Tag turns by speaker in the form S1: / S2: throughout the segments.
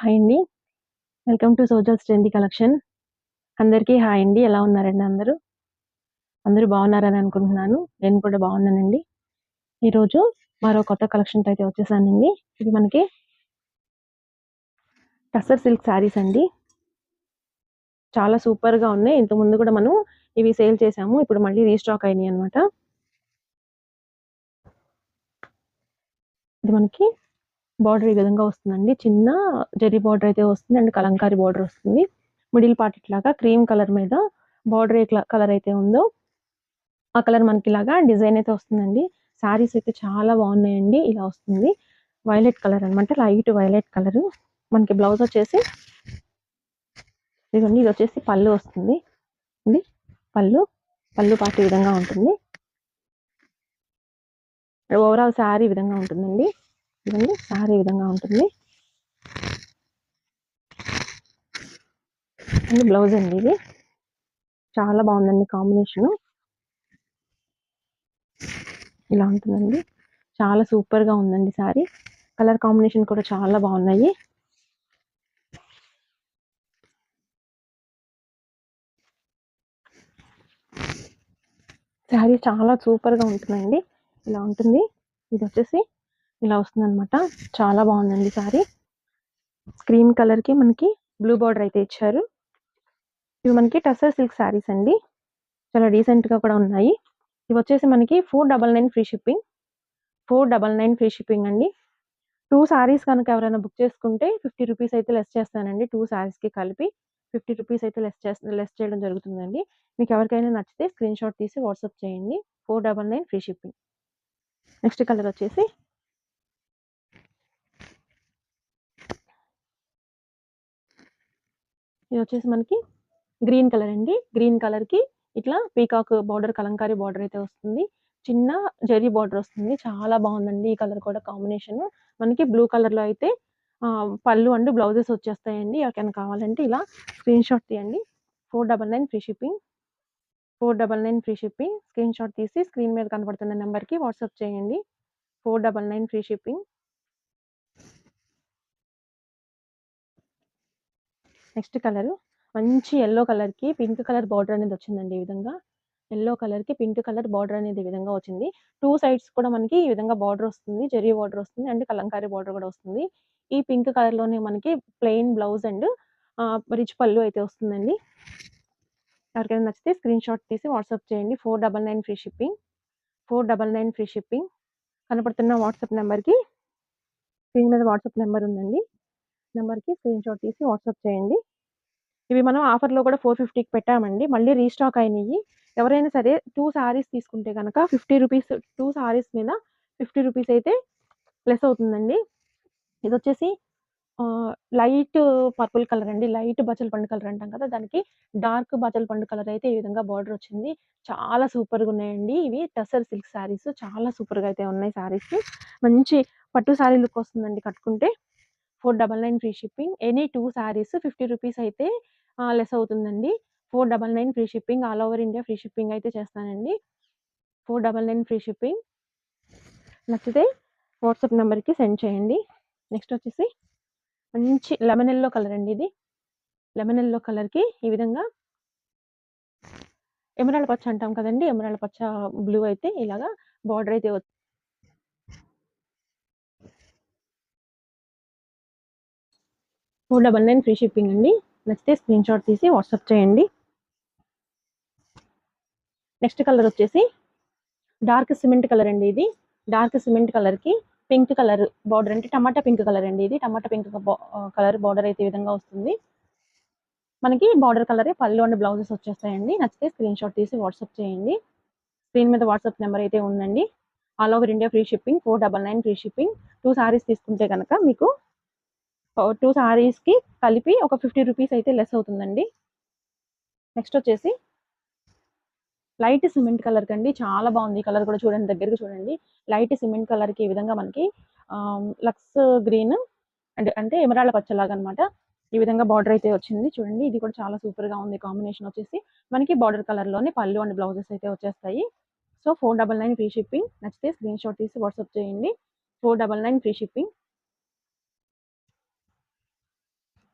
S1: Hi అండి. Welcome to సోజల్స్ trendy collection. అందరికీ హాయ్ అండి. ఎలా ఉన్నారండి అందరూ? అందరూ బాగున్నారని అనుకుంటున్నాను. నేను కూడా బాగున్నానండి. ఈరోజు మరో కొత్త కలెక్షన్‌తో అయితే వచ్చేసానండి. ఇది మనకి టస్సర్ సిల్క్ శారీస్ అండి. చాలా సూపర్‌గా ఉన్నాయి. ఇంతకుముందు కూడా మనం ఇవి సేల్ చేసాము. ఇప్పుడు మళ్ళీ రీస్టాక్ అయినాయి అనమాట ఇది మనకి బార్డర్ ఈ విధంగా వస్తుందండి. చిన్న జరీ బార్డర్ అయితే వస్తుంది. అండ్ కలంకారీ బార్డర్ వస్తుంది. మిడిల్ పార్ట్ ఇట్లాగా క్రీమ్ కలర్ మీద బార్డర్ ఏ కలర్ అయితే ఉందో ఆ కలర్ మనకి ఇలాగా డిజైన్ అయితే వస్తుందండి. శారీస్ అయితే చాలా బాగున్నాయండి. ఇలా వస్తుంది. వైలెట్ కలర్ అనమాట లైట్ వైలెట్ కలర్. మనకి బ్లౌజ్ వచ్చేసి ఇదిగోండి ఇది వచ్చేసి పళ్ళు వస్తుంది. ఇది పళ్ళు. పళ్ళు పార్ట్ ఈ విధంగా ఉంటుంది. ఓవరాల్ శారీ విధంగా ఉంటుందండి. ఇదండి సారీ విధంగా ఉంటుంది. అండ్ బ్లౌజ్ అండి ఇది. చాలా బాగుందండి కాంబినేషన్. ఇలా ఉంటుందండి. చాలా సూపర్‌గా ఉందండి సారీ కలర్ కాంబినేషన్ కూడా చాలా బాగున్నాయి. శారీ చాలా సూపర్‌గా ఉంటుందండి. ఇలా ఉంటుంది. ఇది వచ్చేసి ఇలా వస్తుందన్నమాట. చాలా బాగుందండి సారీ క్రీమ్ కలర్‌కి మనకి బ్లూ బార్డర్ అయితే ఇచ్చారు. ఇవి మనకి టస్సర్ సిల్క్ శారీస్ అండి. చాలా డీసెంట్‌గా కూడా ఉన్నాయి. ఇవి వచ్చేసి మనకి 499 ఫ్రీ షిప్పింగ్. 499 ఫ్రీ షిప్పింగ్ అండి. టూ శారీస్ కనుక ఎవరైనా బుక్ చేసుకుంటే 50 రూపీస్ అయితే లెస్ చేస్తానండి. టూ శారీస్‌కి కలిపి 50 రూపీస్ అయితే లెస్ చేస్తా లెస్ చేయడం జరుగుతుందండి. మీకు ఎవరికైనా నచ్చితే స్క్రీన్‌షాట్ తీసి వాట్సాప్ చేయండి. 499 ఫ్రీ షిప్పింగ్. నెక్స్ట్ కలర్ వచ్చేసి ఇది వచ్చేసి మనకి గ్రీన్ కలర్ అండి. గ్రీన్ కలర్‌కి ఇట్లా పీకాక్ బార్డర్ కలంకారీ బార్డర్ అయితే వస్తుంది. చిన్న జరీ బార్డర్ వస్తుంది. చాలా బాగుందండి ఈ కలర్ కూడా కాంబినేషన్. మనకి బ్లూ కలర్‌లో అయితే పళ్ళు అండ్ బ్లౌజెస్ వచ్చేస్తాయండి. ఎవరికైనా కావాలంటే ఇలా స్క్రీన్ షాట్ తీయండి. 499 free shipping. 499 free shipping. Screen shot తీసి స్క్రీన్ మీద కనపడుతున్న నెంబర్కి వాట్సాప్ చేయండి. 499 ఫ్రీ షిప్పింగ్. నెక్స్ట్ కలర్ మంచి యెల్లో కలర్‌కి పింక్ కలర్ బార్డర్ అనేది వచ్చిందండి ఈ విధంగా. ఎల్లో కలర్‌కి పింక్ కలర్ బార్డర్ అనేది ఈ విధంగా వచ్చింది. టూ సైడ్స్ కూడా మనకి ఈ విధంగా బార్డర్ వస్తుంది. జరీ బార్డర్ వస్తుంది. అండ్ కలంకారీ బార్డర్ కూడా వస్తుంది. ఈ పింక్ కలర్‌లోనే మనకి ప్లెయిన్ బ్లౌజ్ అండ్ రిచ్ పళ్ళు అయితే వస్తుందండి. ఎవరికైనా నచ్చితే స్క్రీన్ షాట్ తీసి వాట్సాప్ చేయండి. 499 ఫ్రీ షిప్పింగ్. 499 free shipping. కనపడుతున్న వాట్సాప్ నెంబర్కి స్క్రీన్ మీద వాట్సాప్ నెంబర్ ఉందండి. స్క్రీన్ షాట్ తీసి వాట్సాప్ చేయండి. ఇవి మనం ఆఫర్‌లో కూడా 450కి పెట్టామండి. మళ్ళీ రీస్టాక్ అయినాయి. ఎవరైనా సరే టూ శారీస్ తీసుకుంటే కనుక ఫిఫ్టీ రూపీస్ టూ శారీస్ మీద 50 రూపీస్ అయితే ప్లస్ అవుతుందండి. ఇది వచ్చేసి లైట్ పర్పుల్ కలర్ అండి. లైట్ బచ్చల పండు కలర్ అంటాం కదా! దానికి డార్క్ బచ్చల పండు కలర్ అయితే ఈ విధంగా బార్డర్ వచ్చింది. చాలా సూపర్‌గా ఉన్నాయండి. ఇవి టసర్ సిల్క్ శారీస్. చాలా సూపర్‌గా అయితే ఉన్నాయి శారీస్. మంచి పట్టు శారీ లుక్ వస్తుందండి కట్టుకుంటే. 499 free shipping. Any two saris 50 rupees అయితే లెస్ అవుతుందండి. 499 free shipping. All over India free shipping అయితే చేస్తానండి. 499 ఫ్రీ షిప్పింగ్. నచ్చితే వాట్సాప్ నెంబర్కి సెండ్ చేయండి. నెక్స్ట్ వచ్చేసి మంచి లెమన్ ఎల్లో కలర్ అండి ఇది. లెమన్ ఎల్లో కలర్‌కి ఈ విధంగా ఎమరాల పచ్చ అంటాం కదండి ఎమరాల పచ్చ బ్లూ అయితే ఇలాగా బార్డర్ అయితే four double nine free shipping అండి. నచ్చితే స్క్రీన్‌షాట్ తీసి వాట్సాప్ చేయండి. నెక్స్ట్ కలర్ వచ్చేసి డార్క్ సిమెంట్ కలర్ అండి ఇది. డార్క్ సిమెంట్ కలర్‌కి పింక్ కలర్ బార్డర్ అంటే టమాటా పింక్ కలర్ అండి ఇది. టమాటా పింక్ కలర్ బార్డర్ అయితే విధంగా వస్తుంది. మనకి బార్డర్ కలరే పళ్ళు అండ్ బ్లౌజెస్ వచ్చేస్తాయండి. నచ్చితే స్క్రీన్‌షాట్ తీసి వాట్సాప్ చేయండి. స్క్రీన్ మీద వాట్సాప్ నెంబర్ అయితే ఉందండి. All over India free shipping. 499 free shipping. Two saris తీసుకుంటే కనుక మీకు టూ 2 శారీస్‌కి కలిపి ఒక 50 రూపీస్ అయితే లెస్ అవుతుందండి. నెక్స్ట్ వచ్చేసి లైట్ సిమెంట్ కలర్ కండి. చాలా బాగుంది. కలర్ కూడా చూడండి దగ్గరగా చూడండి. లైట్ సిమెంట్ కలర్‌కి ఈ విధంగా మనకి లక్స్ గ్రీన్ అండ్ అంటే ఎమరాళ్ళ పచ్చలాగా అనమాట ఈ విధంగా బార్డర్ అయితే వచ్చింది. చూడండి ఇది కూడా చాలా సూపర్‌గా ఉంది. కాంబినేషన్ వచ్చేసి మనకి బార్డర్ కలర్‌లోనే పళ్ళు అండ్ బ్లౌజెస్ అయితే వచ్చేస్తాయి. So 499 free shipping. నచ్చితే స్క్రీన్ షాట్ తీసి వాట్సాప్ చేయండి. 499 ఫ్రీ షిప్పింగ్.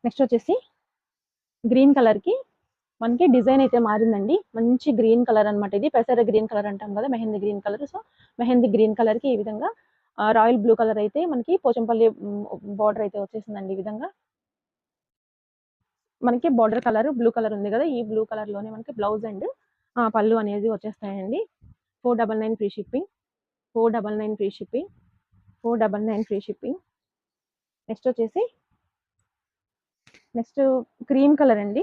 S1: నెక్స్ట్ వచ్చేసి గ్రీన్ కలర్కి మనకి డిజైన్ అయితే మారిందండి. మంచి గ్రీన్ కలర్ అనమాట ఇది. పెసర గ్రీన్ కలర్ అంటాం కదా mehndi green colour so mehndi green కలర్కి ఈ విధంగా రాయల్ బ్లూ కలర్ అయితే మనకి పోచంపల్లి బార్డర్ అయితే వచ్చేసిందండి ఈ విధంగా. మనకి బార్డర్ కలర్ బ్లూ కలర్ ఉంది కదా ఈ బ్లూ కలర్లోనే మనకి బ్లౌజ్ అండ్ పళ్ళు అనేది వచ్చేస్తాయండి. Four double nine free shipping four double nine free shipping four double nine free shipping next వచ్చేసి నెక్స్ట్ క్రీమ్ కలర్ అండి.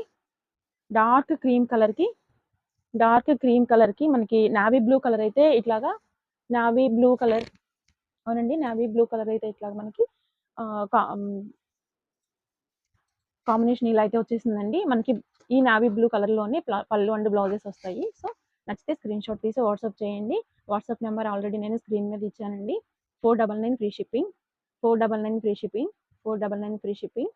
S1: డార్క్ క్రీమ్ కలర్కి డార్క్ క్రీమ్ కలర్కి మనకి నావీ బ్లూ కలర్ అయితే ఇట్లాగా నావీ బ్లూ కలర్ అవునండి నావీ బ్లూ కలర్ అయితే ఇట్లా మనకి కాంబినేషన్ ఇలా అయితే వచ్చేసిందండి. మనకి ఈ నావీ బ్లూ కలర్లోనే పళ్ళు అండ్ బ్లౌజెస్ వస్తాయి. సో నచ్చితే స్క్రీన్ షాట్ తీసి వాట్సాప్ చేయండి. వాట్సాప్ నెంబర్ ఆల్రెడీ నేను స్క్రీన్ మీద ఇచ్చానండి. Four double nine free shipping four double nine free shipping four double nine free shipping.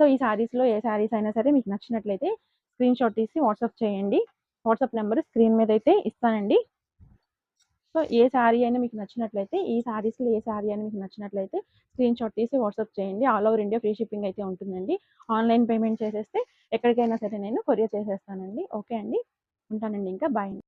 S1: So ఈ శారీస్లో ఏ శారీస్ అయినా సరే మీకు నచ్చినట్లయితే స్క్రీన్ షాట్ తీసి వాట్సాప్ చేయండి. వాట్సాప్ నెంబర్ స్క్రీన్ మీద అయితే ఇస్తానండి. సో ఏ శారీ అయినా మీకు నచ్చినట్లయితే ఈ శారీస్లో ఏ శారీ అయినా మీకు నచ్చినట్లయితే స్క్రీన్ షాట్ తీసి వాట్సాప్ చేయండి. All over India free shipping అయితే ఉంటుందండి. ఆన్లైన్ పేమెంట్ చేసేస్తే ఎక్కడికైనా సరే నేను కొరియర్ చేసేస్తానండి. ఓకే అండి? ఉంటానండి ఇంకా. బాయ్